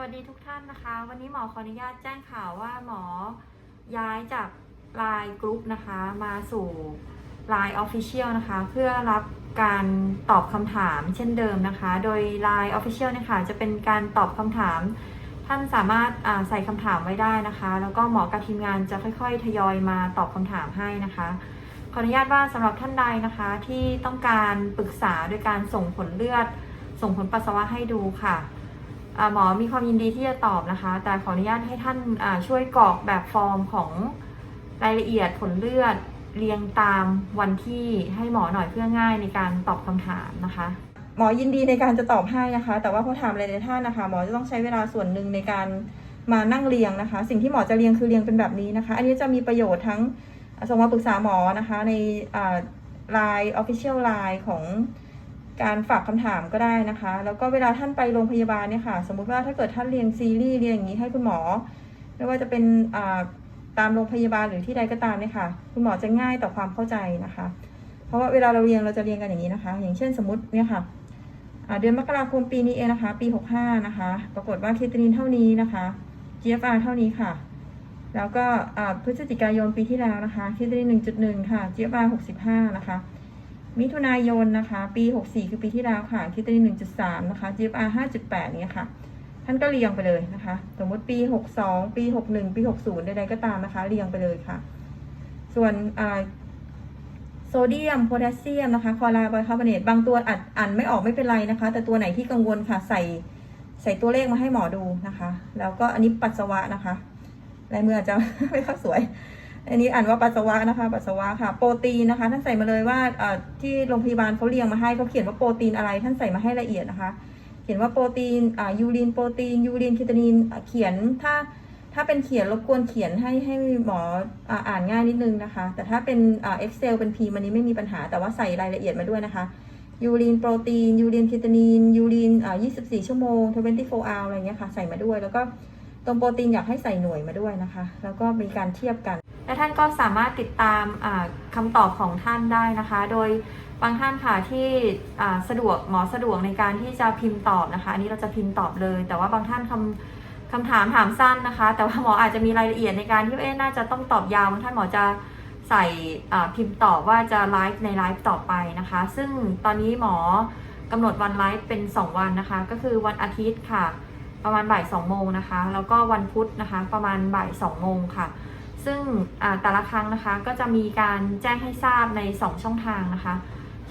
วัสดีทุกท่านนะคะ วันนี้หมอขออนุญาตแจ้งข่าวว่าหมอย้ายจากไลน์กรุ๊ปนะคะ มาสู่ไลน์ออฟฟิเชียลนะคะ เพื่อรับการตอบคำถามเช่นเดิมนะคะ โดย Line Official เนี่ยค่ะจะเป็นการตอบคำถาม ท่านสามารถใส่คำถามไว้ได้นะคะ แล้วก็หมอกับทีมงานจะค่อยๆ ทยอยมาตอบคำถามให้นะคะ ขออนุญาตว่าสำหรับท่านใดนะคะที่ต้องการปรึกษาโดยการส่งผลเลือด ส่งผลปัสสาวะให้ดูค่ะ หมอมีความยินดีที่จะตอบนะคะ แต่ขออนุญาตให้ท่านช่วยกรอกแบบฟอร์มของรายละเอียดผลเลือดเรียงตามวันที่ให้หมอหน่อยเพื่อง่ายในการตอบคำถามนะคะ หมอยินดีในการจะตอบให้นะคะ แต่ว่าพอถามอะไรในท่านนะคะ หมอจะต้องใช้เวลาส่วนหนึ่งในการมานั่งเรียงนะคะ สิ่งที่หมอจะเรียงคือเรียงเป็นแบบนี้นะคะ อันนี้จะมีประโยชน์ทั้งส่งมาปรึกษาหมอนะคะในไลน์ Official Line ของ การฝากคำถามก็ได้นะคะ แล้วก็เวลาท่านไปโรงพยาบาลเนี่ยค่ะ สมมุติว่าถ้าเกิดท่านเรียงซีรีส์เรียงอย่างนี้ให้คุณหมอ ไม่ว่าจะเป็นตามโรงพยาบาลหรือที่ใดก็ตามเนี่ยค่ะ คุณหมอจะง่ายต่อความเข้าใจนะคะ เพราะว่าเวลาเราเรียงเราจะเรียงกันอย่างนี้นะคะ อย่างเช่นสมมติเนี่ยค่ะเดือนมกราคมปีนี้เองนะคะ ปี 65 นะคะ ปรากฏว่าเคตานีนเท่านี้นะคะ GFR เท่านี้ค่ะ แล้วก็พฤศจิกายนปีที่แล้วนะคะเคตานีน1.1 ค่ะ GFR 65 นะคะ มิถุนายนนะคะ ปี 64 คือปีที่แล้วค่ะเคตานีน1.3 นะคะ GFR 5.8 เนี่ยค่ะ ท่านก็เรียงไปเลยนะคะ สมมติปี 62 ปี 61 ปี 60 ใดๆก็ตามนะคะ เรียงไปเลยค่ะ ส่วนโซเดียม โพแทสเซียมนะคะ คอรด์ไบคาร์บอเนต บางตัวอ่านอ่านไม่ออกไม่เป็นไรนะคะ แต่ตัวไหนที่กังวลค่ะ ใส่ใส่ตัวเลขมาให้หมอดูนะคะ แล้วก็อันนี้ปัสสาวะนะคะลายมืออาจจะไม่ค่อยสวย อันนี้อ่านว่าปัสสาวะนะคะ ปัสสาวะค่ะ โปรตีนนะคะ ท่านใส่มาเลยว่าที่โรงพยาบาลเขาเรียงมาให้เขาเขียนว่าโปรตีนอะไร ท่านใส่มาให้ละเอียดนะคะ เขียนว่าโปรตีนยูรินโปรตีนยูรินคิตานีนเขียนถ้าถ้าเป็นเขียนรบกวนเขียนให้ให้หมออ่าอ่านง่ายนิดนึงนะคะ แต่ถ้าเป็นเอ่า Excel เป็น P มันนี้ไม่มีปัญหา แต่ว่าใส่รายละเอียดมาด้วยนะคะยูรินโปรตีนยูรินคิตานีนยูรินอ่า24 ชั่วโมง 24 hour อะไรเงี้ยค่ะ ใส่มาด้วย แล้วก็ตรงโปรตีนอยากให้ใส่หน่วยมาด้วยนะคะ แล้วก็มีการเทียบกัน และท่านก็สามารถติดตามอ่าคำตอบของท่านได้นะคะ โดยบางท่านค่ะที่สะดวกหมอสะดวกในการที่จะพิมพ์ตอบนะคะ อันนี้เราจะพิมพ์ตอบเลย แต่ว่าบางท่านคำคำถามถามสั้นนะคะ แต่ว่าหมออาจจะมีรายละเอียดในการที่เอ๊น่าจะต้องตอบยาวบางท่านหมอจะใส่พิมพ์ตอบว่าจะไลฟ์ในไลฟ์ต่อไปนะคะ ซึ่งตอนนี้หมอกำหนดวันไลฟ์เป็น 2 วันนะคะ ก็คือวันอาทิตย์ค่ะ ประมาณบ่าย2โมงนะคะ แล้วก็วันพุธนะคะ ประมาณบ่าย2โมงค่ะ ซึ่งอ่าแต่ละครั้งนะคะก็จะมีการแจ้งให้ทราบใน 2 ช่องทางนะคะ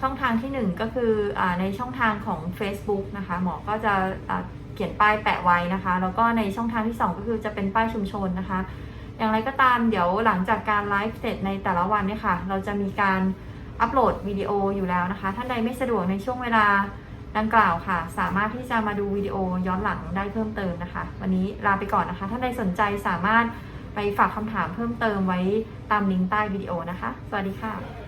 ช่องทางที่ 1 ก็คืออาในช่องทางของ Facebook นะคะ หมอก็จะอ่าเขียนป้ายแปะไว้นะคะ แล้วก็ในช่องทางที่ 2 ก็คือจะเป็นป้ายชุมชนนะคะ อย่างไรก็ตามเดี๋ยวหลังจากการไลฟ์เสร็จในแต่ละวันเนี่ยค่ะ เราจะมีการอัปโหลดวิดีโออยู่แล้วนะคะ ท่านใดไม่สะดวกในช่วงเวลาดังกล่าวค่ะ สามารถที่จะมาดูวิดีโอย้อนหลังได้เพิ่มเติมนะคะ วันนี้ลาไปก่อนนะคะ ท่านใดสนใจสามารถ ฝากคำถามเพิ่มเติมไว้ตามลิงก์ใต้วิดีโอนะคะ สวัสดีค่ะ